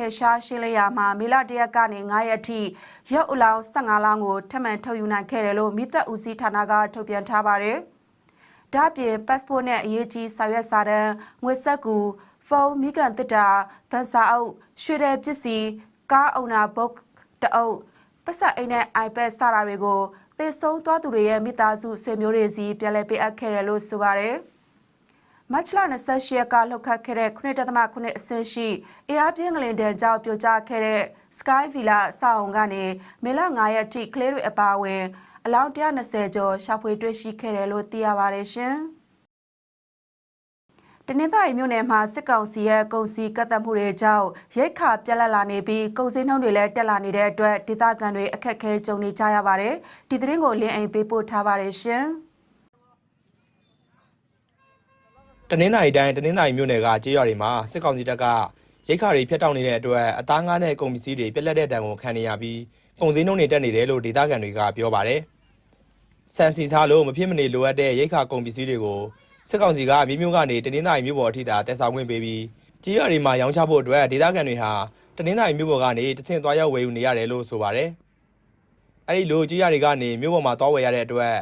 ဖယ်ရှားရှင်းလင်းရာမှာမေလ၁ရက်ကနေ9ရက်ထိရုပ်အလောင်း15လောင်းကိုထပ်မံထုတ်ယူနိုင်ခဲ့တယ်လို့မိသက်ဦးစီးဌာနကထုတ်ပြန်ထားပါတယ်။ဒါ့အပြင် passport နဲ့အရေးကြီးစာရွက်စာတမ်းငွေဆက်ကူဖုန်းမိကန်တစ်တာဗန်စာအုပ်ရွှေတဲ့ပစ္စည်းကားအုံနာဘုတ်တအုပ်ပတ်စပ်အိမ်နဲ့ iPad စတာတွေကိုသေဆုံးသွားသူတွေရဲ့မိသားစုဆွေမျိုးတွေစီပြန်လည်ပေးအပ်ခဲ့တယ်လို့ဆိုပါတယ်။ မတ်လ28ရက်ကလှုပ်ခတ်ခဲ့တဲ့9.9အဆင့်ရှိအင်အားပြင်းကလင်တန်ကြောင့်ပြိုကျခဲ့တဲ့ Sky Villa အဆောက်အုံကနေမေလ9ရက်ထိကလေးတွေအပါအဝင်အလောင်း120ကျော်ရှာဖွေတွေ့ရှိခဲ့တယ်လို့သိရပါတယ်ရှင်။တနင်္သာရီမြို့နယ်မှာစစ်ကောင်စီရဲ့ကုန်စည်ကတ်သက်မှုတွေကြောင့်ရိတ်ခါပြက်လက်လာနေပြီးကုန်စည်နှုန်းတွေလည်းတက်လာနေတဲ့အတွက်ဒေသခံတွေအခက်အခဲကြုံနေကြရပါတယ်။ဒီသတင်းကိုလင်းအိမ်ပေးပို့ထားပါတယ်ရှင်။ တနင်္သာရီတိုင်းတနင်္သာရီမြို့နယ်ကကြေးရွာတွေမှာစစ်ကောင်စီတပ်ကရိတ်ခါတွေဖျက်တောက်နေတဲ့အတွက်အသားငါးနဲ့ကုန်ပစ္စည်းတွေပြက်လက်တဲ့တံကိုခံနေရပြီးကုန်စည်နှုန်းတွေတက်နေတယ်လို့ဒေသခံတွေကပြောပါတယ်။စံစီစားလို့မဖြစ်မနေလိုအပ်တဲ့ရိတ်ခါကုန်ပစ္စည်းတွေကိုစစ်ကောင်စီကမြို့မြို့ကနေတနင်္သာရီမြို့ပေါ်အထိသာတက်ဆောင်ခွင့်ပေးပြီးကြေးရွာတွေမှာရောင်းချဖို့အတွက်ဒေသခံတွေဟာတနင်္သာရီမြို့ပေါ်ကနေတဆင့်သွားရောက်ဝယ်ယူနေရတယ်လို့ဆိုပါတယ်။အဲဒီလိုကြေးရွာတွေကနေမြို့ပေါ်မှာသွားဝယ်ရတဲ့အတွက်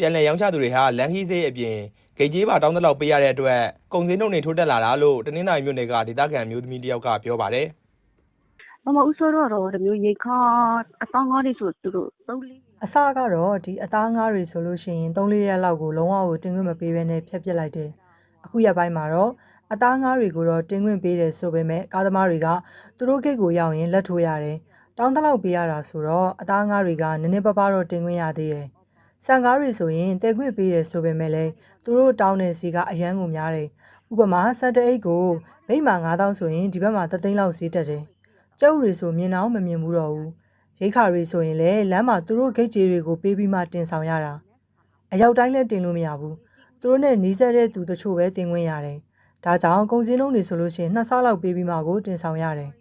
ပြန်လည်ရောင်းချသူတွေဟာလမ်းခီးစေးအပြင်ဂိတ်ကြီးပါတောင်းတလောက်ပေးရတဲ့အတွက်ကုန်စည်နှုန်းတွေထိုးတက်လာတာလို့တနင်္သာရီမြို့နယ်ကဒေသခံမျိုးသမီးတယောက်ကပြောပါတယ်မမဦးစောတော့တော့ဒီမျိုးရေခါအတောင်းကားလေးဆိုသူတို့သုံးလေးအစကတော့ဒီအသားငါးတွေဆိုလို့ရှိရင်3-4ရက်လောက်ကိုလုံးဝကိုတင်ခွင့်မပေးဘဲနဲ့ဖျက်ပစ်လိုက်တယ်။အခုရက်ပိုင်းမှာတော့အသားငါးတွေကိုတော့တင်ခွင့်ပေးတယ်ဆိုပေမဲ့ကားသမားတွေကသူတို့ဂိတ်ကိုရောက်ရင်လက်ထိုးရတယ်။တောင်းတလောက်ပေးရတာဆိုတော့အသားငါးတွေကနည်းနည်းပါးပါးတော့တင်ခွင့်ရသေးတယ်။ ဆန်ကားတွေဆိုရင်တင်ခွင့်ပေးတယ်ဆိုပေမဲ့လည်းသူတို့တောင်းတဲ့စီကအရန်ကိုများတယ်။ဥပမာစက်တအိတ်ကိုဗိတ်မှာ9000ဆိုရင်ဒီဘက်မှာ3သိန်းလောက်ဈေးတက်တယ်။ကျုပ်တွေဆိုမြင်အောင်မမြင်ဘူးတော့ဘူး။ရိတ်ခါတွေဆိုရင်လည်းလမ်းမှာသူတို့ဂိတ်ကြီးတွေကိုပေးပြီးမှတင်ဆောင်ရတာအရောက်တိုင်းလည်းတင်လို့မရဘူးသူတို့နဲ့နီးစပ်တဲ့သူတချို့ပဲတင်ခွင့်ရတယ်ဒါကြောင့်ကုန်စည်နှုန်းတွေဆိုလို့ရှိရင်နှစ်ဆလောက်ပေးပြီးမှကိုတင်ဆောင်ရတယ်။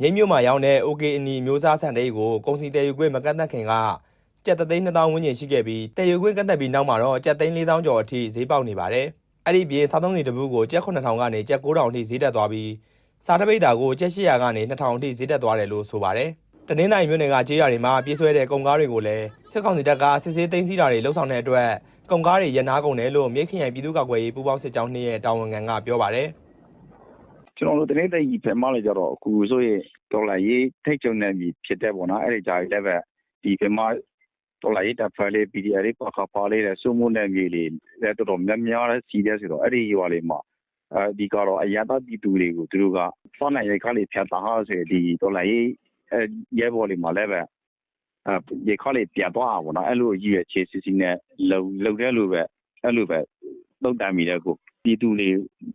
မြိတ်မြို့မှာရောင်းတဲ့ OK အနီမျိုးစားဆန်တိတ်ကိုကုန်စည်တည်ယူခွင့်မကန့်သတ်ခင်က ကျပ်သသိန်း2000ဝန်းကျင်ရှိခဲ့ပြီးတည်ယူခွင့်ကန့်သတ်ပြီးနောက်မှာတော့ကျပ်သိန်း4000ကျော်အထိဈေးပေါက်နေပါတယ်။အဲ့ဒီပြေစားသုံးစီတပူးကိုကျပ်9000ကနေကျပ်9000အထိဈေးတက်သွားပြီးစားတပိတ်တာကိုကျပ်800ကနေ2000အထိဈေးတက်သွားတယ်လို့ဆိုပါတယ်။တနင်္သာရီမြို့နယ်ကကြေးရွာတွေမှာပြေးဆွဲတဲ့ကုန်ကားတွေကိုလည်းစစ်ကောင်စီတပ်ကစစ်ဆေးသိမ်းဆည်းတာတွေလှုပ်ဆောင်တဲ့အတွက်ကုန်ကားတွေရနာကုန်တယ်လို့မြိတ်ခရိုင်ပြည်သူ့ကာကွယ်ရေးပူးပေါင်းစစ်ကြောင်းနှင့်ရဲ့တာဝန်ခံကပြောပါတယ်ကျွန်တော်တို့တနေ့တည်းကြီးဖက်မှလည်းကြတော့အခုဆိုရင်ဒေါ်လာရေးထိတ်ချုံနေပြီဖြစ်တဲ့ပေါ့နော်အဲ့ဒီဂျာကြီးလည်းပဲဒီဖက်မှ ဒေါ်လာရေးတပ်ဖွဲ့လေး PDR လေးပါခါပါလေးတဲ့စုမှုနဲ့မြေလေးလည်းတော်တော်များများလည်းစီးတယ်ဆိုတော့အဲ့ဒီရွာလေးမှာအဲဒီကတော့အရသာပြည်သူတွေကိုသူတို့ကစောနိုင်ရိုက်ခါလေးဖြတ်တာဟာဆိုရင်ဒီဒေါ်လာရေးအဲရဲဘော်လေးမှာလည်းပဲအဲရေခါလေးပြန်သွားအောင်ပေါ့နော်အဲ့လိုကြီးရဲ့ခြေစစ်စစ်နဲ့လုံလုံတဲ့လိုပဲအဲ့လိုပဲတုတ်တမ်းမိတဲ့ကိုပြည်သူတွေ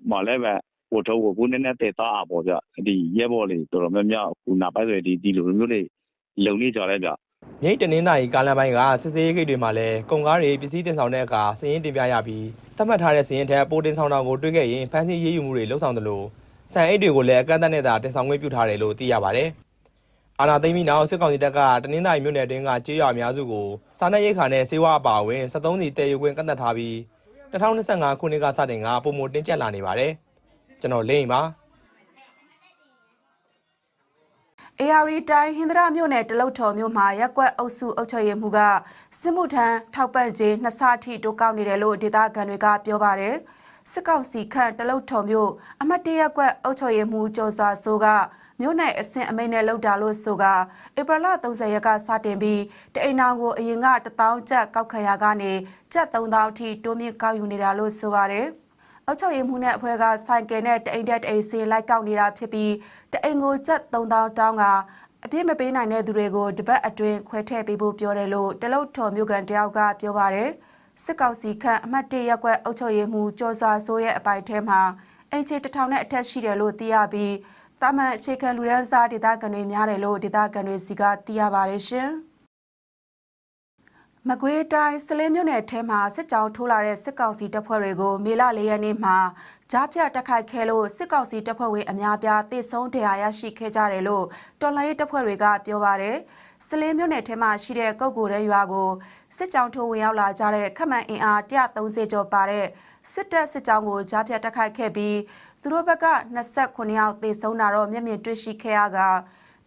မှာလည်းပဲဟိုတော့ဟိုကိုနည်းနည်းတည်သားอ่ะပေါ့ဗျဒီရဲဘော်လေးတော်တော်များများဟိုနာပိုက်ဆိုဒီဒီလိုမျိုးတွေလုံနေကြတယ်ဗျ။ မြိတ်တနင်္သာရီကားလမ်းပိုင်းကစစ်စေးဂိတ်တွေမှာလည်းကုန်ကားတွေပစ္စည်းတင်ဆောင်တဲ့အခါစည်ရင်းတင်ပြရပြီးသတ်မှတ်ထားတဲ့စည်ရင်းထက်ပိုတင်ဆောင်တာကိုတွေ့ခဲ့ရင်ဖမ်းဆီးရေးယူမှုတွေလှုပ်ဆောင်တယ်လို့စံအိတ်တွေကိုလည်းအကန့်အသတ်နဲ့သာတင်ဆောင်ခွင့်ပြုထားတယ်လို့သိရပါတယ်။အာနာသိမ်းပြီးနောက်စစ်ကောင်စီတပ်ကတနင်္သာရီမြို့နယ်တွင်းကကြေးရွာအများစုကိုစားနပ်ရိက္ခာနဲ့ဆေးဝါးအပါအဝင်73စီတည်ယူခွင့်ကန့်သတ်ထားပြီး2025ခုနှစ်ကစတင်ကပုံမတင်းကျပ်လာနေပါတယ်။ကျွန်တော်လိမ့်ပါ AR တိုင်းဟင်္ဒရာမြို့နယ်တလုတ်ထော်မြို့မှာရက်ကွက်အုပ်စုအုပ်ချုပ်ရေးမှုကစစ်မှုထမ်းထောက်ပံ့ကြေးနှစ်ဆထိတိုးကောက်နေတယ်လို့ဒေသခံတွေကပြောပါတယ်စစ်ကောင်စီခန့်တလုတ်ထော်မြို့အမတ်တရက်ကွက်အုပ်ချုပ်ရေးမှုကျော်စွာဆိုးကမြို့နယ်အဆင့်အမိန့်နဲ့လောက်တာလို့ဆိုကဧပြီလ30ရက်ကစတင်ပြီးတအိမ်နောင်ကိုအရင်က1000ကျပ်ကောက်ခံရကနေကျပ်3000အထိတိုးမြင့်ကောက်ယူနေတာလို့ဆိုပါတယ် အုတ်ချုပ်ရည်မှုနဲ့အဖွဲ့ကဆိုင်ကယ်နဲ့တအိမ်တက်တအိမ်စီလိုက်ကောက်နေတာဖြစ်ပြီးတအိမ်ကိုကျပ်3000တောင်းကအပြည့်မပေးနိုင်တဲ့သူတွေကိုတပတ်အတွင်းခွဲထည့်ပေးဖို့ပြောတယ်လို့တလုတ်ထော်မြို့ကန်တယောက်ကပြောပါတယ်စစ်ကောင်စီခန့်အမှတ်၁ရက်ကွက်အုတ်ချုပ်ရည်မှုကျော်စွာဆိုးရဲ့အပိုင်ထဲမှာအင်ချီတစ်ထောင်နဲ့အထက်ရှိတယ်လို့သိရပြီးတာမန်အခြေခံလူဒန်းစားဒေသခံတွေများတယ်လို့ဒေသခံတွေစီကသိရပါတယ်ရှင်။ မကွေးတိုင်းစလင်းမြို့နယ်ထဲမှာစစ်ကြောင်းထိုးလာတဲ့စစ်ကောင်စီတပ်ဖွဲ့တွေကိုမေလ၄ရက်နေ့မှာကြားဖြတ်တက်ခိုက်ခဲလို့စစ်ကောင်စီတပ်ဖွဲ့ဝင်အများပြားတေဆုံးတရားရရှိခဲ့ကြတယ်လို့တော်လိုင်းရေးတပ်ဖွဲ့တွေကပြောပါတယ်။စလင်းမြို့နယ်ထဲမှာရှိတဲ့ကုတ်ကိုရဲရွာကိုစစ်ကြောင်းထိုးဝင်ရောက်လာကြတဲ့ခမန်အင်အား130ကျော်ပါတဲ့စစ်တပ်စစ်ကြောင်းကိုကြားဖြတ်တိုက်ခိုက်ခဲ့ပြီးသူတို့ဘက်က29ယောက်သေဆုံးတာတော့မျက်မြင်တွေ့ရှိခဲ့ရက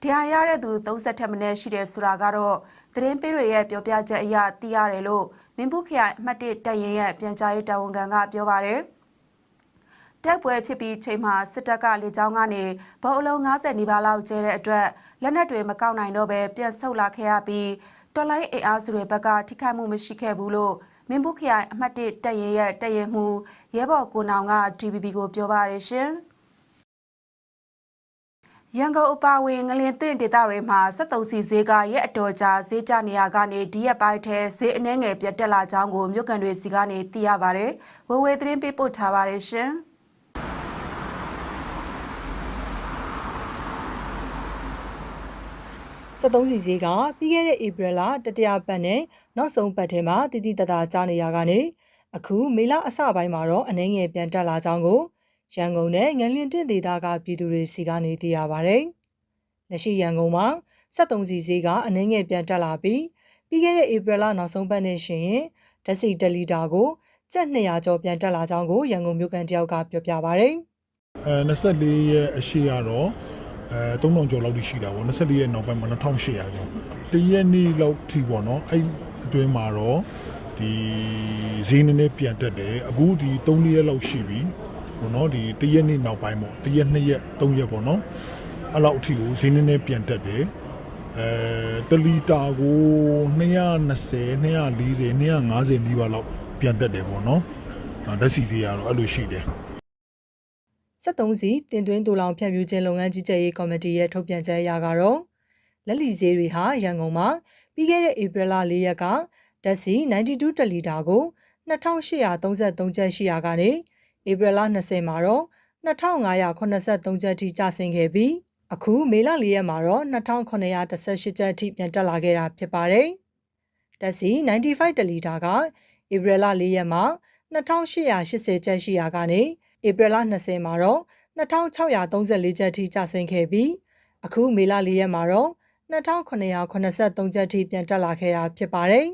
တရားရတဲ့သူ30ထက်မနည်းရှိတယ်ဆိုတာကတော့ သတင်းပေးတွေရဲ့ပြောပြချက်အရသိရတယ်လို့မင်းဘူးခရိုင်အမှတ်1တပ်ရင်းရဲ့ပြန်ကြားရေးတာဝန်ခံကပြောပါတယ်။တိုက်ပွဲဖြစ်ပြီးချိန်မှာစစ်တပ်ကလေကြောင်းကနေဗုံးအလုံး90နီးပါးလောက်ကျဲတဲ့အတွက်လက်နက်တွေမကောက်နိုင်တော့ပဲပြန်ဆုတ်လာခဲ့ရပြီးတော်လိုင်းအင်အားစုတွေဘက်ကထိခိုက်မှုမရှိခဲ့ဘူးလို့မင်းဘူးခရိုင်အမှတ်1တပ်ရင်ရဲ့တပ်ရင်မှုရဲဘော်ကိုနောင်က DVB ကိုပြောပါတယ်ရှင်။ ရန်ကုန်အပါအဝင်ငလင်သင့်ဒေသတွေမှာ73စီဈေးကရက်အတော်ကြာဈေးကျနေရကနေဒီရက်ပိုင်းထဲဈေးအနှဲငယ်ပြတ်တက်လာကြောင်းကိုမြို့ကန်တွေစီကနေသိရပါတယ်။ဝေဝေသတင်းပေးပို့ထားပါတယ်ရှင်။73စီဈေးကပြီးခဲ့တဲ့ဧပြီလတတိယပတ်နဲ့နောက်ဆုံးပတ်ထဲမှာတည်တည်တသာကျနေရကနေအခုမေလအစပိုင်းမှာတော့အနှဲငယ်ပြန်တက်လာကြောင်းကို ရန်ကုန်နဲ့ငလင်တစ်ဒေသကပြည်သူတွေစီကနေသိရပါဗျ။လက်ရှိရန်ကုန်မှာ73စီဈေးကအနှဲငယ်ပြန်တက်လာပြီးပြီးခဲ့တဲ့ဧပြီလနောက်ဆုံးပတ်နဲ့ရှင်ရင်ဓာတ်ဆီ1လီတာကိုကျပ်200ကျော်ပြန်တက်လာကြောင်းကိုရန်ကုန်မြို့ကန်တယောက်ကပြောပြပါဗျ။အဲ24ရက်အရှိကတော့အဲ3000ကျော်လောက်ထိရှိတာပေါ့24ရက်နောက်ပိုင်းမှာ2800ကျော်တရက်နေ့လောက်ထိပေါ့နော်အဲ့အတွင်းမှာတော့ဒီဈေးနည်းနည်းပြန်တက်တယ်အခုဒီ3ရက်လောက်ရှိပြီ ပေါ့နော်ဒီတရက်နေ့နောက်ပိုင်းပေါ့တရက်2ရက်3ရက်ပေါ့နော်အဲ့လောက်အထိကိုဈေးနည်းနည်းပြန်တက်တယ်အဲတလီတာကို220 240 250နီးပါးလောက်ပြန်တက်တယ်ပေါ့နော်ဒါဓာတ်စီဈေးကတော့အဲ့လိုရှိတယ်73စီတင်သွင်းတူလောင်ဖြန့်ဖြူးခြင်းလုပ်ငန်းကြီးကြပ်ရေးကော်မတီရဲ့ထုတ်ပြန်ချက်အရကတော့လက်လီဈေးတွေဟာရန်ကုန်မှာပြီးခဲ့တဲ့ဧပြီလ၄ရက်ကဓာတ်ဆီ92တလီတာကို2833ကျပ်ရှိရာကနေ ဧပြီလ20မှာတော့2583ကျပ်ထိကျဆင်းခဲ့ပြီးအခုမေလ၄ရက်မှာတော့2918ကျပ်ထိပြန်တက်လာခဲ့တာဖြစ်ပါတယ်။ဓာတ်ဆီ95တလီတာကဧပြီလ၄ရက်မှာ2880ကျပ်ရှိရာကနေဧပြီလ20မှာတော့2634ကျပ်ထိကျဆင်းခဲ့ပြီးအခုမေလ4ရက်မှာတော့2983ကျပ်ထိပြန်တက်လာခဲ့တာဖြစ်ပါတယ်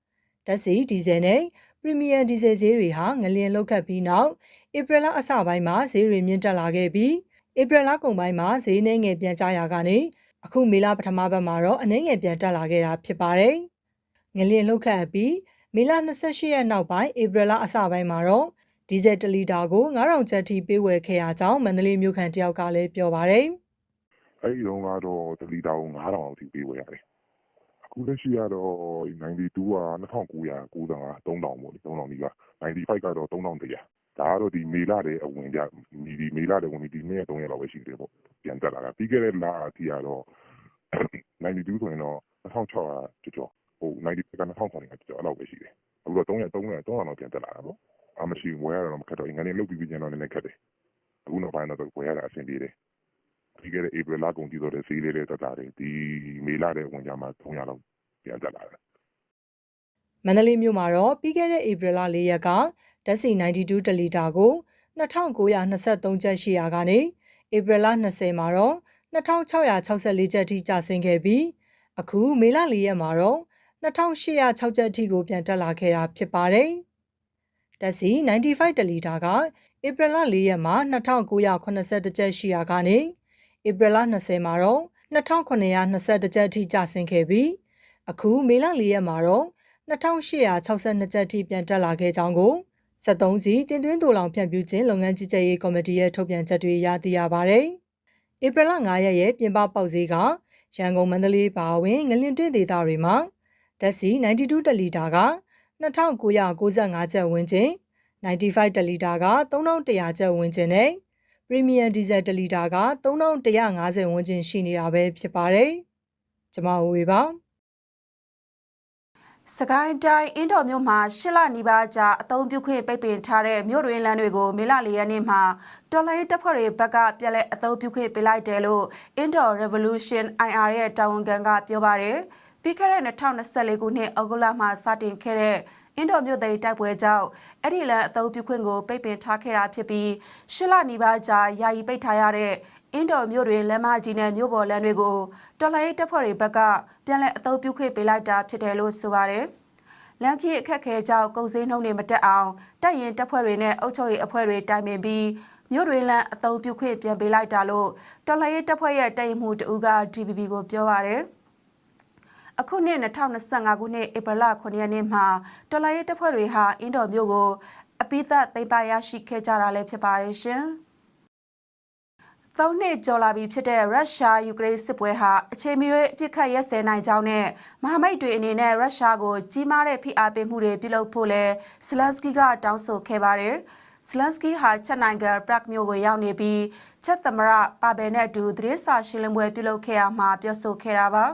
။ဓာတ်ဆီဒီဇယ်နဲ့ပရီမီယံဒီဇယ်ဈေးတွေဟာငလျင်လောက်ခတ်ပြီးနောက် ဧပြီလအစပိုင်းမှာဈေးတွေမြင့်တက်လာခဲ့ပြီးဧပြီလကုန်ပိုင်းမှာဈေးနှဲငယ်ပြန်ကျရာကနေအခုမေလပထမပတ်မှာတော့အနှဲငယ်ပြန်တက်လာခဲ့တာဖြစ်ပါတယ်။ငလျင်လောက်ခတ်ပြီးမေလ28ရက်နောက်ပိုင်းဧပြီလအစပိုင်းမှာတော့ဒီဇယ်1လီတာကို9000ကျပ်ထိပေးဝယ်ခဲ့ရကြောင်းမန္တလေးမြို့ခံတယောက်ကလည်းပြောပါတယ်အဲ့ဒီတော့ကတော့တလီတာကို9000လောက်ထိပေးဝယ်ရတယ်အခုလက်ရှိကတော့92က2995 3000ပေါ့လေ3000ဒီက95ကတော့3100 ဒါကတော့ဒီမေလာတဲ့အဝင်ကြဒီဒီမေလာတဲ့ဝင်ဒီနေ့ရက်3ရက်လောက်ပဲရှိသေးတယ်ပေါ့ပြန်တက်လာတာပြီးခဲ့တဲ့လအထိကတော့92ဆိုရင်တော့2600ကျော်ကျော်ဟို90က2900ကျော်အဲ့လောက်ပဲရှိတယ်အခုတော့300 300 300လောက်ပြန်တက်လာတာပေါ့အမရှိဝယ်ရတော့မခက်တော့ငါနေလုတ်ပြီးပြီးကျန်တော့လည်းခက်တယ်အခုနောက်ပိုင်းတော့ဝယ်ရတာအဆင်ပြေတယ်ပြီးခဲ့တဲ့ဧပြီလကုန်ကြည့်တော့တဲ့ဈေးလေးတွေတက်တာတွေဒီမေလတဲ့ဝင်ကြမှာ300လောက်ပြန်တက်လာတယ်။မန္တလေးမြို့မှာတော့ပြီးခဲ့တဲ့ဧပြီလ၄ရက်က ဓာတ်ဆီ92တလီတာကို2923ကျပ်ရှိရာကနေဧပြီလ20မှာတော့2664ကျပ်ထိကျဆင်းခဲ့ပြီးအခုမေလ၄ရက်မှာတော့2806ကျပ်ထိကိုပြန်တက်လာခဲ့တာဖြစ်ပါတယ်။ဓာတ်ဆီ95တလီတာကဧပြီလ၄ရက်မှာ2982ကျပ်ရှိရာကနေဧပြီလ20မှာတော့2921ကျပ်ထိကျဆင်းခဲ့ပြီးအခုမေလ၄ရက်မှာတော့2862ကျပ်ထိပြန်တက်လာခဲ့ကြောင်းကို 73စီတင်သွင်းတူလောင်ဖြန့်ဖြူးခြင်းလုပ်ငန်းကြီးကြပ်ရေးကော်မတီရဲ့ထုတ်ပြန်ချက်တွေရသိရပါဗျ။ဧပြီလ9ရက်ရဲ့ပြင်ပပေါက်ဈေးကရန်ကုန်မန္တလေးပါဝင်ငလင်တစ်ဒေသတွေမှာဓာတ်ဆီ92တလီတာက2995ကျပ်ဝန်းကျင်95တလီတာက3100ကျပ်ဝန်းကျင်နဲ့ပရီမီယံဒီဇယ်တလီတာက3150ဝန်းကျင်ရှိနေတာပဲဖြစ်ပါတယ်။ကျွန်မဝေပါ စကိုင်းတိုင်းအင်းတော်မြို့မှာရှစ်လနီးပါးကြာအသုံးပြုခွင့်ပိတ်ပင်ထားတဲ့မြို့တွင်လမ်းတွေကိုမေလ၄ရက်နေ့မှာတော်လိုင်းတပ်ဖွဲ့တွေဘက်ကပြန်လည်အသုံးပြုခွင့်ပေးလိုက်တယ်လို့ Indoor Revolution IR ရဲ့တာဝန်ခံကပြောပါတယ်။ပြီးခဲ့တဲ့2024ခုနှစ်အောက်တိုဘာမှာစတင်ခဲ့တဲ့အင်းတော်မြို့သိမ်းတိုက်ပွဲကြောင့်အဲ့ဒီလမ်းအသုံးပြုခွင့်ကိုပိတ်ပင်ထားခဲ့တာဖြစ်ပြီးရှစ်လနီးပါးကြာယာယီပိတ်ထားရတဲ့ အင်းတော်မြို့တွင်လမ်းမကြီးနဲ့မြို့ပေါ်လမ်းတွေကိုတော်လိုင်းတပ်ဖွဲ့တွေဘက်ကပြန်လည်အသုံးပြုခွင့်ပေးလိုက်တာဖြစ်တယ်လို့ဆိုပါတယ်။လန်ခီအခက်ခဲကြောင့်ကုန်စည်နှုန်းတွေမတက်အောင်တပ်ရင်တပ်ဖွဲ့တွေနဲ့အုပ်ချုပ်ရေးအဖွဲ့တွေတိုင်ပင်ပြီးမြို့တွေလန်အသုံးပြုခွင့်ပြန်ပေးလိုက်တာလို့တော်လှန်ရေးတပ်ဖွဲ့ရဲ့တပ်ရင်မှုတဦးက DPP ကိုပြောပါရယ်အခုနှစ်2025ခုနှစ်ဧပြီလ9ရက်နေ့မှာတော်လှန်ရေးတပ်ဖွဲ့တွေဟာအင်းတော်မြို့ကိုအပိသက်သိမ်းပိုက်ရရှိခဲ့ကြတာလည်းဖြစ်ပါတယ်ရှင်။ သုံးနှစ်ကျော်လာပြီဖြစ်တဲ့ရုရှားယူကရိန်းစစ်ပွဲဟာအချိန်မရွေးအပြစ်ခတ်ရက်စဲနိုင်ကြောင်းနဲ့မဟာမိတ်တွေအနေနဲ့ရုရှားကိုကြီးမားတဲ့ဖိအားပေးမှုတွေပြုလုပ်ဖို့လဲဇလန်စကီကတောင်းဆိုခဲ့ပါတယ်။ဇလန်စကီဟာချက်နိုင်ငံပရက်မြို့ကိုရောက်နေပြီးချက်သမရပါဘယ်နဲ့အတူသတင်းစာရှင်းလင်းပွဲပြုလုပ်ခဲ့ရမှာပြောဆိုခဲ့တာပါ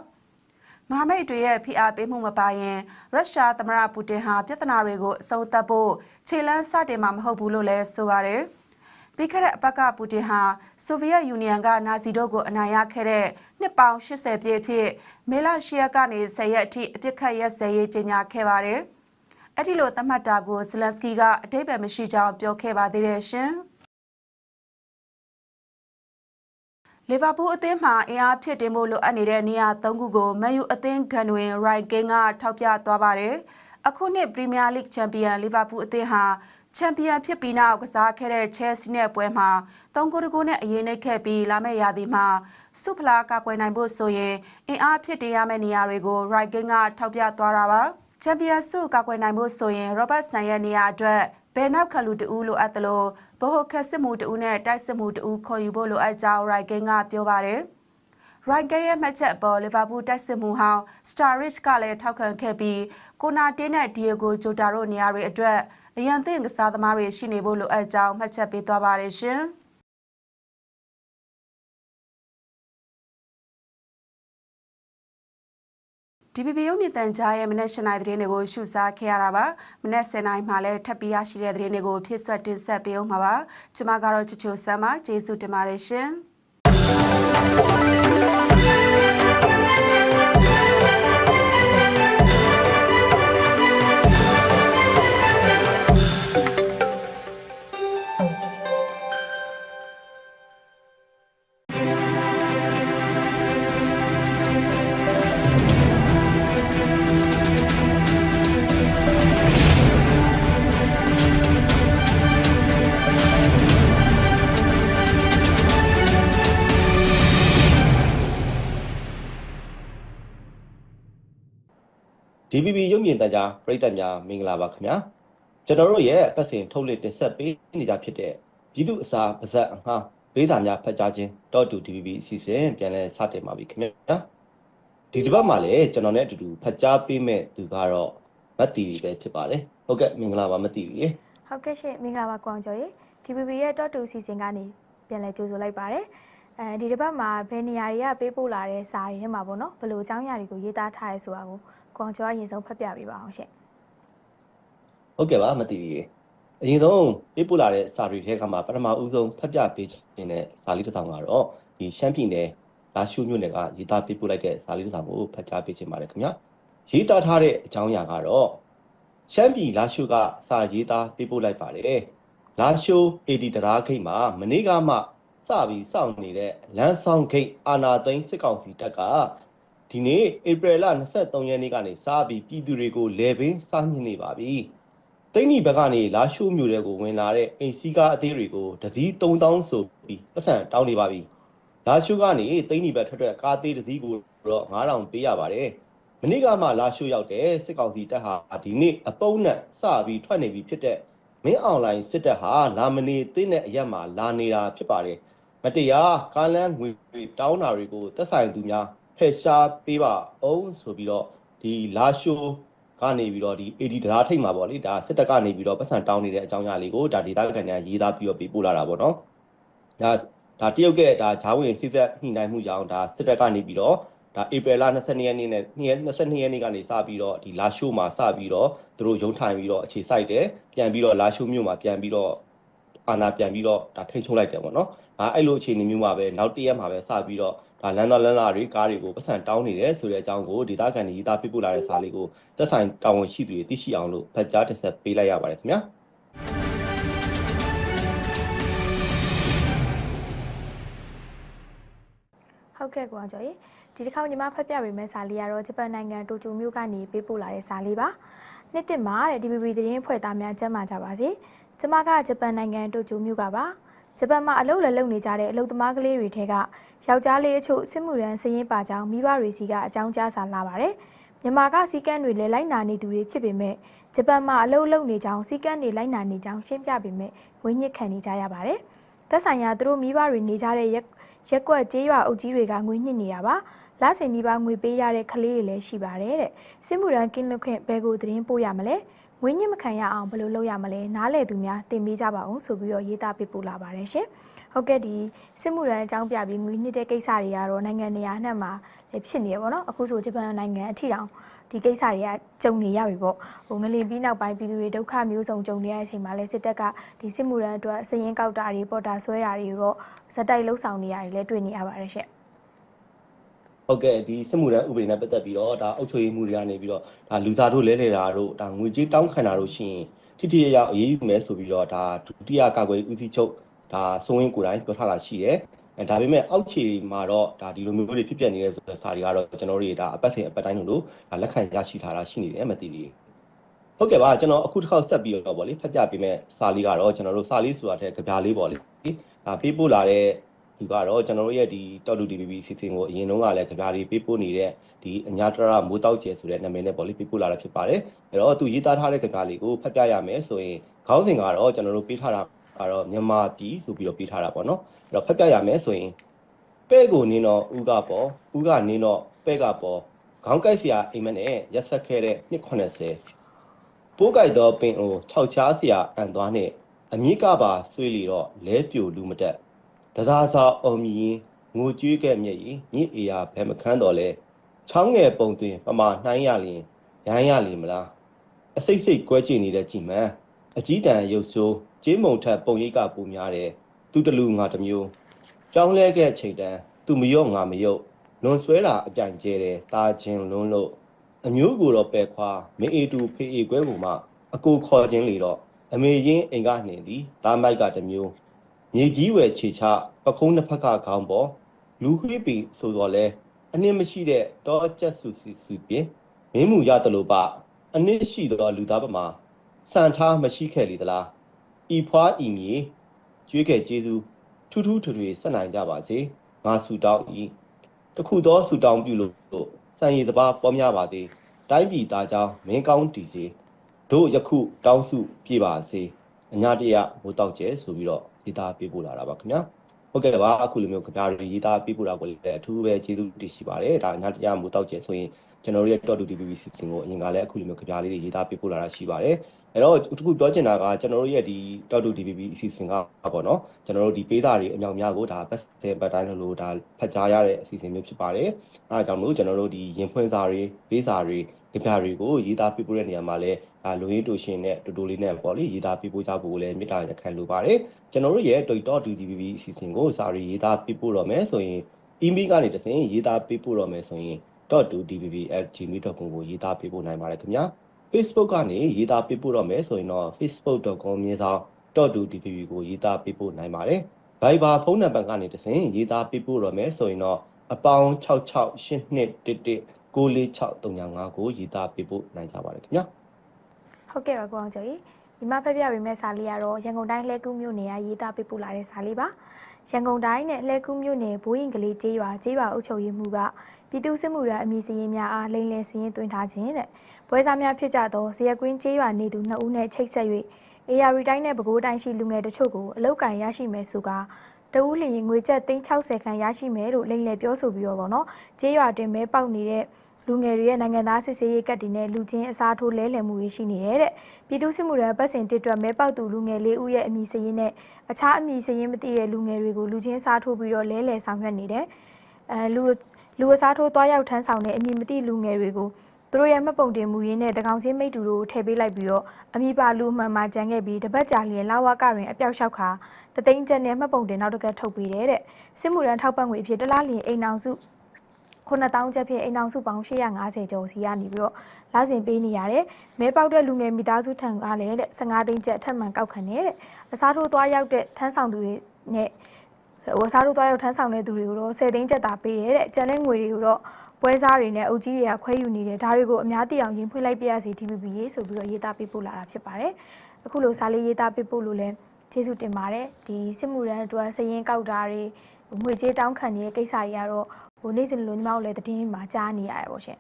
။မဟာမိတ်တွေရဲ့ဖိအားပေးမှုမပါရင်ရုရှားသမရပူတင်ဟာပြဿနာတွေကိုအဆုံးသတ်ဖို့ခြေလန်းစတင်မှာမဟုတ်ဘူးလို့လည်းဆိုပါတယ်။ ပြီးခဲ့တဲ့အပတ်ကပူတင်ဟာဆိုဗီယက်ယူနီယံကနာဇီတို့ကိုအနိုင်ရခဲ့တဲ့နှစ်ပေါင်း80ပြည့်အဖြစ်မေလ10ရက်ကနေ10ရက်အထိအပြစ်ခတ်ရက်စဲရေးကြေညာခဲ့ပါတယ်။အဲ့ဒီလိုသတ်မှတ်တာကိုဇလန်စကီကအတိတ်ပဲမရှိကြောင်းပြောခဲ့ပါသေးတယ်ရှင်။လီဗာပူးအသင်းမှာအင်အားဖြစ်တင်ဖို့လိုအပ်နေတဲ့နေရာ၃ခုကိုမန်ယူအသင်းကန်တွင်ရိုက်ကင်းကထောက်ပြသွားပါတယ်။အခုနှစ်ပရီးမီးယားလိဂ်ချန်ပီယံလီဗာပူးအသင်းဟာ ချန်ပီယံဖြစ်ပြီးနောက်ကစားခဲ့တဲ့ Chelsea နဲ့ပွဲမှာ၃ဂိုးတကူနဲ့အရေးနှိပ်ခဲ့ပြီးလာမယ့်ရာသီမှာစုဖလားကာကွယ်နိုင်ဖို့ဆိုရင်အင်အားဖြစ်တင်ရမယ့်နေရာတွေကို Right King ကထောက်ပြသွားတာပါချန်ပီယံစုကာကွယ်နိုင်ဖို့ဆိုရင် Robert San ရဲ့နေရာအတွက်ဘယ်နောက်ခလူတူလိုအပ်သလိုဘိုဟိုခက်စစ်မှုတူနဲ့တိုက်စစ်မှုတူခေါ်ယူဖို့လိုအပ်ကြောင်း Right King ကပြောပါတယ်ရိုက်ကရဲ့မှတ်ချက်အပေါ်လီဗာပူးတိုက်စစ်မှုဟောင်းစတာရစ်ကလည်းထောက်ခံခဲ့ပြီးကိုနာတင်းနဲ့ဒီယေဂိုဂျိုတာတို့နေရာတွေအတွက် အရန်သင့်ကစားသမားတွေရှိနေဖို့လိုအပ်ကြောင်းမှတ်ချက်ပေးသွားပါတယ်ရှင်။ဒီပီပီယုံမြတန်ကြားရဲ့မနက်၈နိုင်သတင်းတွေကိုရှုစားခဲ့ရတာပါမနက်၁၀နိုင်မှလည်းထပ်ပြီးရရှိတဲ့သတင်းတွေကိုဖြစ်ဆွတ်တင်ဆက်ပေးအောင်ပါပါကျွန်မကတော့ချချိုဆမ်းပါကျေးဇူးတင်ပါတယ်ရှင်။ DPP ရုပ်မြင်သံကြားပရိသတ်များမင်္ဂလာပါခင်ဗျာကျွန်တော်တို့ရဲ့ပတ်စဉ်ထုတ်လစ်တင်ဆက်ပေးနေကြဖြစ်တဲ့ပြည်သူအစာပါဇက်အငှားပေးစာများဖတ်ကြားခြင်းတော့တူ DPP အစီအစဉ်ပြန်လည်စတင်ပါပြီခင်ဗျာဒီတစ်ပတ်မှာလည်းကျွန်တော်နဲ့အတူတူဖတ်ကြားပေးမဲ့သူကတော့မတ်တီပဲဖြစ်ပါတယ်ဟုတ်ကဲ့မင်္ဂလာပါမတ်တီရေဟုတ်ကဲ့ရှင်မင်္ဂလာပါကွန်ကျော်ရေ DPP ရဲ့ top 2 season ကနေပြန်လဲကြိုဆိုလိုက်ပါတယ်အဲဒီတစ်ပတ်မှာဘယ်နေရာတွေကပေးပို့လာတဲ့စာတွေထဲမှာပေါ့နော်ဘယ်လိုအကြောင်းအရာတွေကိုရေးသားထားရဲဆိုတာကို ကွန်ကျော်ကရင်ဆုံးဖတ်ပြပေးပါအောင်ရှင်ဟုတ်ကဲ့ပါမတီရေအရင်ဆုံးပေးပို့လာတဲ့စာတွေထဲကမှပထမဦးဆုံးဖတ်ပြပေးခြင်းတဲ့စာလေးတစ်စောင်ကတော့ဒီရှမ်းပြည်နယ်လာရှုမြို့နယ်ကရေးသားပေးပို့လိုက်တဲ့စာလေးတစ်စောင်ကိုဖတ်ကြားပေးခြင်းပါတယ်ခင်ဗျာရေးသားထားတဲ့အကြောင်းအရာကတော့ရှမ်းပြည်လာရှုကစာရေးသားပေးပို့လိုက်ပါတယ်လာရှု AD တရားခိတ်မှာမနေ့ကမှစပြီးစောင့်နေတဲ့လမ်းဆောင်ဂိတ်အာနာသိန်းစစ်ကောင်စီတပ်က ဒီနေ့ဧပြီလ23ရက်နေ့ကနေစပြီးပြည်သူတွေကိုလေပင်စားညှင်းနေပါပြီ။တိမ့်နီဘက်ကနေလာရှိုးမျိုးတွေကိုဝင်လာတဲ့အိမ်စီကားအသေးတွေကိုတစည်း3000ဆိုပြီးပတ်စံတောင်းနေပါပြီ။လာရှိုးကနေတိမ့်နီဘက်ထွက်ထွက်ကားသေးတစည်းကိုတော့9000ပေးရပါတယ်။မနေ့ကမှလာရှိုးရောက်တဲ့စစ်ကောင်စီတပ်ဟာဒီနေ့အပုံနဲ့စပြီးထွက်နေပြီဖြစ်တဲ့မင်းအွန်လိုင်းစစ်တပ်ဟာလာမနေသိတဲ့အရက်မှာလာနေတာဖြစ်ပါတယ်။မတရားကားလန်းငွေတောင်းတာတွေကိုသက်ဆိုင်သူများ ဖယ်ရှားပေးပါအောင်ဆိုပြီးတော့ဒီလာရှိုးကနေပြီးတော့ဒီ AD ဒရာထိတ်မှာပေါ့လေဒါစစ်တပ်ကနေပြီးတော့ပတ်စံတောင်းနေတဲ့အကြောင်းအရာလေးကိုဒါဒေသခံများရေးသားပြီးတော့ပေးပို့လာတာပေါ့နော်ဒါဒါတရုတ်ကဒါဂျာဝင်စစ်သက်ညှိနှိုင်းမှုကြောင့်ဒါစစ်တပ်ကနေပြီးတော့ဒါဧပြီလ22ရက်နေ့နဲ့22ရက်နေ့ကနေစပြီးတော့ဒီလာရှိုးမှာစပြီးတော့သူတို့ရုံထိုင်ပြီးတော့အခြေစိုက်တယ်ပြန်ပြီးတော့လာရှိုးမြို့မှာပြန်ပြီးတော့အာဏာပြန်ပြီးတော့ဒါထိန်းချုပ်လိုက်တယ်ပေါ့နော်အဲအဲ့လိုအခြေအနေမျိုးမှာပဲနောက်တစ်ရက်မှာပဲစပြီးတော့ ဒါလမ်းတော်လမ်းလာတွေကားတွေကိုပတ်စံတောင်းနေတယ်ဆိုတဲ့အကြောင်းကိုဒေသခံတွေရေးသားပြပို့လာတဲ့စာလေးကိုသက်ဆိုင်တာဝန်ရှိသူတွေသိရှိအောင်လို့ဖတ်ကြားတင်ဆက်ပေးလိုက်ရပါတယ်ခင်ဗျာဟုတ်ကဲ့ကွန်ကျော်ရေဒီတစ်ခေါက်ညီမဖတ်ပြပေးမယ့်စာလေးကတော့ဂျပန်နိုင်ငံတိုကျိုမြို့ကနေပေးပို့လာတဲ့စာလေးပါနှစ်တစ်မှာတဲ့ DPP သတင်းဖွဲ့သားများကျမ်းမာကြပါစေကျမကဂျပန်နိုင်ငံတိုကျိုမြို့ကပါဂျပန်မှာအလုပ်လည်းလုပ်နေကြတဲ့အလုပ်သမားကလေးတွေထဲက ယောက်ျားလေးအချို့စစ်မှုရန်စည်ရင်ပါကြောင်းမိဘတွေစီကအကြောင်းကြားစာလာပါတယ်မြန်မာကစီကန်းတွေလည်းလိုက်နာနေသူတွေဖြစ်ပေမဲ့ဂျပန်မှာအလုပ်လုပ်နေကြောင်းစီကန်းတွေလိုက်နာနေကြောင်းရှင်းပြပေမဲ့ဝိညစ်ခံနေကြရပါတယ်သက်ဆိုင်ရာသူတို့မိဘတွေနေကြတဲ့ရက်ရက်ကွက်ကျေးရွာအုပ်ကြီးတွေကငွေညှစ်နေတာပါလစဉ်ဒီပါငွေပေးရတဲ့ကလေးတွေလည်းရှိပါတယ်တဲ့စစ်မှုရန်ကင်းလွတ်ခွင့်ဘယ်ကိုသတင်းပို့ရမလဲငွေညှစ်မခံရအောင်ဘယ်လိုလုပ်ရမလဲနားလေသူများသင်ပေးကြပါအောင်ဆိုပြီးတော့ရေးသားပေးပို့လာပါတယ်ရှင် ဟုတ်ကဲ့ဒီစစ်မှုရန်အကြောင်းပြပြီးငွေညှစ်တဲ့ကိစ္စတွေကတော့နိုင်ငံနေရာအနှံ့မှာလည်းဖြစ်နေရပါတော့အခုဆိုဂျပန်နိုင်ငံအထိတောင်ဒီကိစ္စတွေကကြုံနေရပြီပေါ့ဟိုငလင်ပြီးနောက်ပိုင်းပြည်သူတွေဒုက္ခမျိုးစုံကြုံနေရတဲ့အချိန်မှာလဲစစ်တပ်ကဒီစစ်မှုရန်အတွက်စည်ရင်ကောက်တာတွေပေါ်တာဆွဲတာတွေတော့ဇက်တိုက်လှုပ်ဆောင်နေရတယ်လဲတွေ့နေရပါတယ်ရှင့်ဟုတ်ကဲ့ဒီစစ်မှုထမ်းဥပဒေနဲ့ပတ်သက်ပြီးတော့ဒါအုပ်ချုပ်ရေးမှုတွေကနေပြီးတော့ဒါလူသားတို့လဲလှယ်တာတို့ဒါငွေကြေးတောင်းခံတာတို့ရှိရင်ထိထိရရအရေးယူမယ်ဆိုပြီးတော့ဒါဒုတိယကာကွယ်ဦးစီးချုပ် ဒါစိုးဝင်းကိုယ်တိုင်ပြောထားတာရှိတယ်အဲဒါပေမဲ့အောက်ခြေမှာတော့ဒါဒီလိုမျိုးတွေဖြစ်ပျက်နေတဲ့ဆိုတဲ့စာတွေကတော့ကျွန်တော်တို့ဒါအပတ်စဉ်အပတ်တိုင်းလို့ဒါလက်ခံရရှိထားတာရှိနေတယ်မသိသေးဘူးဟုတ်ကဲ့ပါကျွန်တော်အခုတစ်ခေါက်ဆက်ပြီးတော့ဗောလေဖတ်ပြပေးမယ်စာလေးကတော့ကျွန်တော်တို့စာလေးဆိုတာတဲ့ကြပြလေးဗောလေဒါပေးပို့လာတဲ့ဒီကတော့ကျွန်တော်တို့ရဲ့ဒီတော်တူ DBB စီစဉ်ကိုအရင်တုန်းကလည်းကြပြားတွေပေးပို့နေတဲ့ဒီအညာတရမိုးတောက်ကျဲဆိုတဲ့နာမည်နဲ့ပေါ့လေပေးပို့လာတာဖြစ်ပါတယ်။အဲ့တော့သူရေးသားထားတဲ့ကြပြားလေးကိုဖတ်ပြရမယ်ဆိုရင်ခေါင်းစဉ်ကတော့ကျွန်တော်တို့ပေးထားတာ ကတော့မြန်မာပြည်ဆိုပြီးတော့ပေးထားတာပေါ့နော်။အဲ့တော့ဖတ်ပြရမယ်ဆိုရင်ပဲ့ကိုနင်းတော့ဥကပေါ်ဥကနင်းတော့ပဲ့ကပေါ်ခေါင်းကိုက်စရာအိမ်မက်နဲ့ရက်ဆက်ခဲ့တဲ့နှစ်80ပိုးကိုက်တော့ပင်အို6ချားစရာအန်သွားနဲ့အမြင့်ကပါဆွေးလီတော့လဲပြိုလူမတက်တသားစာအောင်မြင်ငိုကြွေးခဲ့မြည်ရင်ညစ်အေယာဘယ်မခန်းတော်လဲချောင်းငယ်ပုံသွင်းပမာနှိုင်းရလျင်ရိုင်းရလီမလားအစိတ်စိတ်ကွဲကြည့်နေတဲ့ကြည်မန်း အကြီးတန်းရုပ်ဆိုးဂျေးမုံထက်ပုံရိပ်ကပူများတယ်သူတလူငါတစ်မျိုးကြောင်းလဲခဲ့ချိန်တန်းသူမရော့ငါမယုတ်လွန်ဆွဲတာအပြိုင်ကျဲတယ်တာချင်းလွန်းလို့အမျိုးကိုတော့ပယ်ခွာမင်းအေတူဖေးအေကွဲကိုမှအကိုခေါ်ခြင်းလေတော့အမေရင်းအိမ်ကနှင်သည်သားမိုက်ကတစ်မျိုးမြေကြီးဝယ်ခြေချပကုံးနှစ်ဖက်ကခေါင်းပေါ်လူခွေးပီဆိုတော့လဲအနည်းမရှိတဲ့တောကျက်စုစုစုပြင်မင်းမူရတယ်လို့ပါအနည်းရှိသောလူသားပမာ စံထားမရှိခဲ့လေသလားဤဖွားဤမြေကျွေးခဲ့ကျေးဇူးထူးထူးထွေထွေဆက်နိုင်ကြပါစေငါဆူတောင်းဤတခုသောဆူတောင်းပြုလို့စံရည်တပါပေါ်များပါစေတိုင်းပြည်သားကြောင်းမင်းကောင်းတည်စေတို့ယခုတောင်းစုပြေပါစေအညာတရမိုးတောက်ကျဲဆိုပြီးတော့ရေးသားပေးပို့လာတာပါခင်ဗျာဟုတ်ကဲ့ပါအခုလိုမျိုးခင်ဗျားတို့ရေးသားပေးပို့တာကိုလည်းအထူးပဲကျေးဇူးတင်ရှိပါတယ်ဒါညတရားမူတောက်ကျဆိုရင် ကျွန်တော်တို့ရဲ့ .2 DBB စီစဉ်ကိုအရင်ကလည်းအခုလိုမျိုးခင်ဗျားလေးတွေရေးသားပေးပို့လာတာရှိပါတယ်အဲ့တော့တခုပြောချင်တာကကျွန်တော်တို့ရဲ့ဒီ .2 DBB အစီအစဉ်ကပေါ့နော်ကျွန်တော်တို့ဒီပေးစာတွေအမြောက်များကိုဒါပတ်စင်ပတ်တိုင်းလို့ဒါဖတ်ကြားရတဲ့အစီအစဉ်မျိုးဖြစ်ပါတယ်အဲဒါကြောင့်မို့ကျွန်တော်တို့ဒီရင်ဖွင့်စာတွေပေးစာတွေကြပြတွေကိုရေးသားပေးပို့တဲ့နေရာမှာလည်းဒါလူရင်းတူရှင်နဲ့တူတူလေးနဲ့ပေါ့လေရေးသားပေးပို့ကြဖို့လည်းမေတ္တာရက်ခံလိုပါတယ်ကျွန်တော်တို့ရဲ့ .2dbb အစီအစဉ်ကိုစာရီရေးသားပေးပို့တော့မယ်ဆိုရင် email ကနေတစ်ဆင့်ရေးသားပေးပို့တော့မယ်ဆိုရင် .2dbb@gmail.com ကိုရေးသားပေးပို့နိုင်ပါတယ်ခင်ဗျာ Facebook ကနေရေးသားပေးပို့တော့မယ်ဆိုရင်တော့ facebook.com မြေဆောင် .2dbb ကိုရေးသားပေးပို့နိုင်ပါတယ် Viber ဖုန်းနံပါတ်ကနေတစ်ဆင့်ရေးသားပေးပို့တော့မယ်ဆိုရင်တော့အပေါင်း668211 946 395ကိုရေးသားပေးပို့နိုင်ကြပါတယ်ခင်ဗျာဟုတ်ကဲ့ပါကိုအောင်ကျော်ကြီးဒီမှာဖက်ပြပေးမယ့်စာလေးကတော့ရန်ကုန်တိုင်းလှဲကူးမြို့နယ်ကရေးသားပေးပို့လာတဲ့စာလေးပါရန်ကုန်တိုင်းနဲ့လှဲကူးမြို့နယ်ဘိုးရင်ကလေးကျေးရွာကျေးရွာအုပ်ချုပ်ရေးမှူးက ပြည်သူ့စစ်မှုထမ်းအမည်စရင်များအားလိမ်လည်စရင်သွင်းထားခြင်းတဲ့ပွဲစားများဖြစ်ကြသောဇယကွင်းကျေးရွာနေသူ2ဦးနဲ့ချိတ်ဆက်၍အေယာရီတိုင်းနဲ့ပဲခူးတိုင်းရှိလူငယ်တချို့ကိုအလုတ်ကင်ရရှိမယ်ဆိုကတဦးလျင်ငွေကျပ်360ခန်းရရှိမယ်လို့လိမ်လည်ပြောဆိုပြီးတော့ဗောနော်ကျေးရွာတင်မဲပေါက်နေတဲ့လူငယ်တွေရဲ့နိုင်ငံသားစစ်ဆေးရေးကတ်တွေနဲ့လူချင်းအစားထိုးလဲလှယ်မှုတွေရှိနေတယ်တဲ့ပြည်သူ့စစ်မှုထမ်းပတ်စင်တစ်တွက်မဲပေါက်သူလူငယ်လေးဦးရဲ့အမည်စရင်းနဲ့အခြားအမည်စရင်းမသိတဲ့လူငယ်တွေကိုလူချင်းစားထိုးပြီးတော့လဲလှယ်ဆောင်ရွက်နေတယ်အဲလူ လူအစားထိုးသွားရောက်ထမ်းဆောင်တဲ့အမည်မသိလူငယ်တွေကိုသူတို့ရဲ့မှတ်ပုံတင်မှုရင်းနဲ့တကောင်စင်းမိတ်တူတို့ထည့်ပေးလိုက်ပြီးတော့အမိပါလူမှန်မှကြံခဲ့ပြီးတပတ်ကြာလျင်လာဝကတွင်အပြောက်လျှောက်ခါတသိန်းကျပ်နဲ့မှတ်ပုံတင်နောက်တစ်ကထုတ်ပေးတယ်တဲ့စစ်မှုထမ်းထောက်ပံ့ငွေအဖြစ်တစ်လားလျင်အိမ်အောင်စု9000ကျပ်ဖြင့်အိမ်အောင်စုပေါင်း850ကျော်စီကနေပြီးတော့လာစဉ်ပေးနေရတယ်။မဲပေါက်တဲ့လူငယ်မိသားစုထံကလည်းတဲ့15သိန်းကျပ်အထက်မှန်ကောက်ခံနေတဲ့။အစားထိုးသွားရောက်တဲ့ထမ်းဆောင်သူတွေနဲ့ ဟိုအစားတို့သွားရောက်ထမ်းဆောင်တဲ့သူတွေကိုတော့10သိန်းကျပ်သာပေးတယ်တဲ့ကျန်တဲ့ငွေတွေကိုတော့ပွဲစားတွေနဲ့အုပ်ကြီးတွေကခွဲယူနေတယ်ဒါတွေကိုအများသိအောင်ရင်ဖွင့်လိုက်ပြရစီ TPP ရေးဆိုပြီးတော့ရေးသားပေးပို့လာတာဖြစ်ပါတယ်အခုလိုစာလေးရေးသားပေးပို့လို့လဲကျေးဇူးတင်ပါတယ်ဒီစစ်မှုရန်အတွက်စရင်ကောက်တာတွေငွေကြေးတောင်းခံနေတဲ့ကိစ္စတွေကတော့ဟိုနေ့စဉ်လိုညီမတို့လည်းသတင်းမှာကြားနေရတယ်ပေါ့ရှင်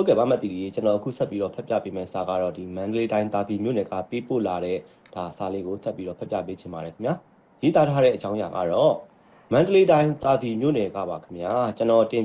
ဟုတ်ကဲ့ပါမတီကြီးကျွန်တော်အခုဆက်ပြီးတော့ဖတ်ပြပေးမယ့်စာကတော့ဒီမန္တလေးတိုင်းတာတီမြို့နယ်ကပေးပို့လာတဲ့ဒါစာလေးကိုဆက်ပြီးတော့ဖတ်ပြပေးချင်ပါတယ်ခင်ဗျာရေးသားထားတဲ့အကြောင်းအရာကတော့မန္တလေးတိုင်းတာတီမြို့နယ်ကပါခင်ဗျာကျွန်တော်တင်